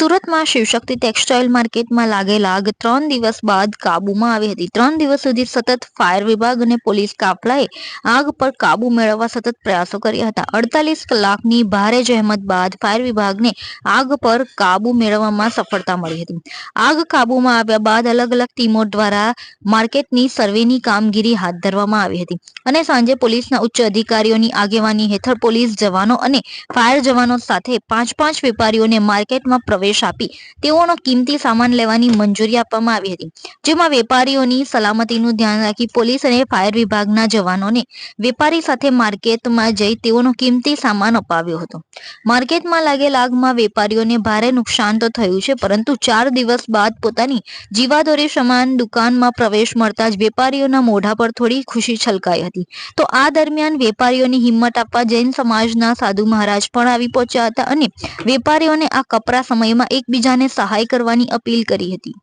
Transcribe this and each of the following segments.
સુરતમાં શિવશક્તિ ટેક્સટાઇલ માર્કેટમાં લાગેલા આગ ત્રણ દિવસ બાદ કાબૂમાં આવી હતી. ત્રણ દિવસ સુધી સતત ફાયર વિભાગ અને પોલીસ કાફલાએ આગ પર કાબુ મેળવવા સતત પ્રયાસો કર્યા હતા. અડતાલીસ કલાકની ભારે જહેમત બાદ ફાયર વિભાગને આગ પર કાબુ મેળવવામાં સફળતા મળી હતી. આગ કાબૂમાં આવ્યા બાદ અલગ અલગ ટીમો દ્વારા માર્કેટની સર્વેની કામગીરી હાથ ધરવામાં આવી હતી અને સાંજે પોલીસના ઉચ્ચ અધિકારીઓની આગેવાની હેઠળ પોલીસ જવાનો અને ફાયર જવાનો સાથે પાંચ પાંચ વેપારીઓને માર્કેટમાં પ્રવેશ આપી તેઓનો કિંમતી સામાન લેવાની મંજૂરી આપવામાં આવી હતી. જેમાં વેપારીઓની સલામતીનું ધ્યાન રાખી પોલીસ અને ફાયર વિભાગના જવાનોને વેપારી સાથે માર્કેટમાં જઈ તેઓનો કિંમતી સામાન અપાવ્યો હતો. માર્કેટમાં લાગેલ આગમાં વેપારીઓને ભારે નુકસાન તો થયું છે, પરંતુ ચાર દિવસ બાદ પોતાની જીવાદોરી સમાન દુકાનમાં પ્રવેશ મળતા જ વેપારીઓના મોઢા પર થોડી ખુશી છલકાઈ હતી. તો આ દરમિયાન વેપારીઓની હિંમત આપવા જૈન સમાજના સાધુ મહારાજ પણ આવી પહોંચ્યા હતા અને વેપારીઓને આ કપરા સમયમાં એકબીજાને સહાય કરવાની અપીલ કરી હતી.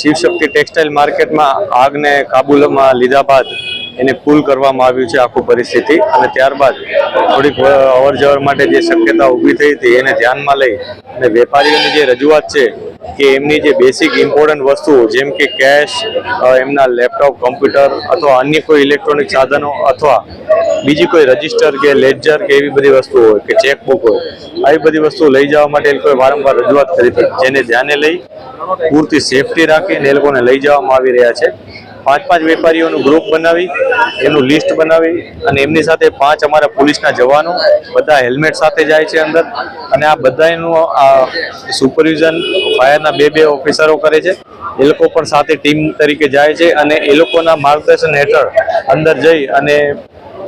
શિવશક્તિ ટેક્સટાઇલ માર્કેટમાં આગને કાબુલમાં લીધા બાદ એને કુલ કરવામાં આવ્યું છે આખું પરિસ્થિતિ. અને ત્યારબાદ થોડીક અવર જવર માટે જે શક્યતા ઊભી થઈ હતી એને ધ્યાનમાં લઈ અને વેપારીઓની જે રજૂઆત છે કે એમની જે બેસિક ઇમ્પોર્ટન્ટ વસ્તુઓ, જેમ કે કેશ એમના લેપટોપ કમ્પ્યુટર અથવા અન્ય કોઈ ઇલેક્ટ્રોનિક સાધનો અથવા બીજી કોઈ રજિસ્ટર કે લેજર કે એવી બધી વસ્તુઓ હોય કે ચેકબુક હોય, આવી બધી વસ્તુઓ લઈ જવા માટે એ લોકોએ વારંવાર રજૂઆત કરી હતી. જેને ધ્યાને લઈ પૂરતી સેફટી રાખીને એ લોકોને લઈ જવામાં આવી રહ્યા છે. પાંચ પાંચ વેપારીઓનું ગ્રુપ બનાવી, એનું લિસ્ટ બનાવી અને એમની સાથે પાંચ અમારા પોલીસના જવાનો, બધા હેલ્મેટ સાથે જાય છે અંદર અને આ બધાનું આ સુપરવિઝન ફાયરના બે બે ઓફિસરો કરે છે. એ લોકો પણ સાથે ટીમ તરીકે જાય છે અને એ લોકોના માર્ગદર્શન હેઠળ અંદર જઈ અને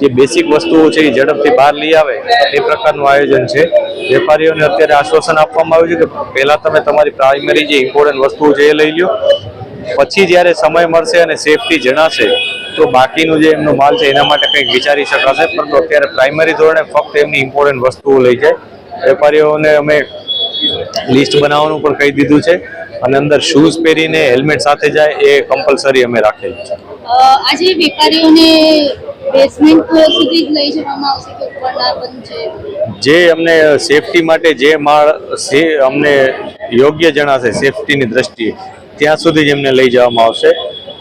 જે બેસિક વસ્તુઓ છે એ ઝડપથી બહાર લઈ આવે, એ પ્રકારનું આયોજન છે. વેપારીઓને અત્યારે આશ્વાસન આપવામાં આવ્યું છે કે પહેલાં તમે તમારી પ્રાઇમરી જે ઇમ્પોર્ટન્ટ વસ્તુઓ છે એ લઈ લ્યો. પછી જ્યારે સમય મળશે અને સેફટી જણાશે તો બાકીનું જે એમનો માલ છે એના માટે કંઈક વિચારી શકાશે. પરંતુ અત્યારે પ્રાઇમરી ધોરણે ફક્ત એમની ઇમ્પોર્ટન્ટ વસ્તુઓ લઈ જાય. વેપારીઓને અમે લિસ્ટ બનાવવાનું પણ કહી દીધું છે. અને અંદર શૂઝ પહેરીને હેલ્મેટ સાથે જાય એ કમ્પલસરી અમે રાખેલું છે. આજે વેપારીઓને બેસમેન્ટ સુધી જ લઈ જવામાં આવશે કે ઉપરના બંધ છે? જે અમને સેફટી માટે જે માળ અમને યોગ્ય જણાશે સેફટીની દ્રષ્ટિએ. ત્યાં સુધી જ એમને લઈ જવામાં આવશે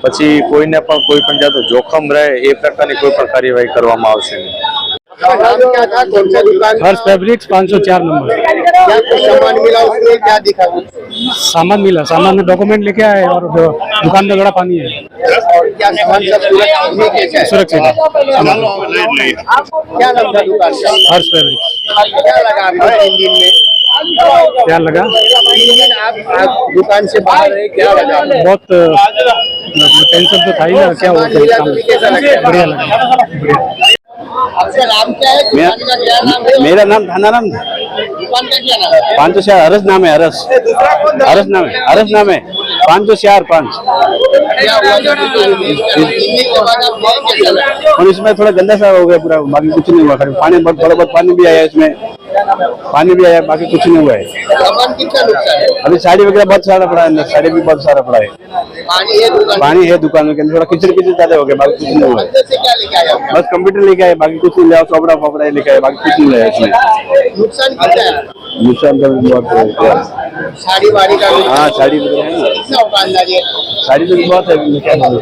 પછી કોઈને પણ કોઈ પણ જાતનું જોખમ રહે એ પ્રકારની કોઈ પણ કાર્યવાહી કરવામાં આવશે નહીં आपका नाम क्या था कौन सा दुकान हर्ष फैब्रिक्स 504 नंबर क्या कुछ सामान मिला उसमें क्या दिखा सामान मिला सामान में डॉक्यूमेंट लेके आए और जो दुकान में थोड़ा पानी है और क्या सामान सब सुरक्षित नहीं किया है? सुरक्षित है सामान क्या नाम था दुकान का हर्ष फैब्रिक्स क्या लगा आपको तीन दिन में क्या लगा तीन दिन आप, आप दुकान से बाहर रहे क्या लगा आपको? बहुत टेंशन तो था ही ना क्या सामान मिला तो भी कैसा लगा? बढ़िया लगा बढ़िया आपका नाम क्या है दुकान का क्या नाम है मेरा नाम धनाराम दुकान का क्या नाम है पाँच सौ चार हरस नाम है हरस हरस नाम है हरस नाम है पाँच सौ चार पाँच। के और इसमें थोड़ा गंदा सा हो गया पूरा बाकी कुछ नहीं हुआ खाली पानी बहुत थोड़ा बहुत पानी भी आया इसमें। पानी भी आया बाकी कुछ नहीं हुआ है। अभी साड़ी वगैरह बहुत सारा पड़ा है साड़ी भी बहुत सारा पड़ा है। पानी है दुकान में। अंदर थोड़ा किचड़ किचड़ ज़्यादा हो गया बाकी कुछ नहीं हुआ है? बस कंप्यूटर लेके आए बाकी कुछ नहीं लिया कपड़ा फपड़ा लेके आए बाकी कुछ नहीं लिया इसमें। नुकसान नुकसान तो बहुत साड़ी वाड़ी का हाँ साड़ी वगैरह है। ना कितना होगा अंदाजे साड़ी तो बहुत है क्या बोलूं।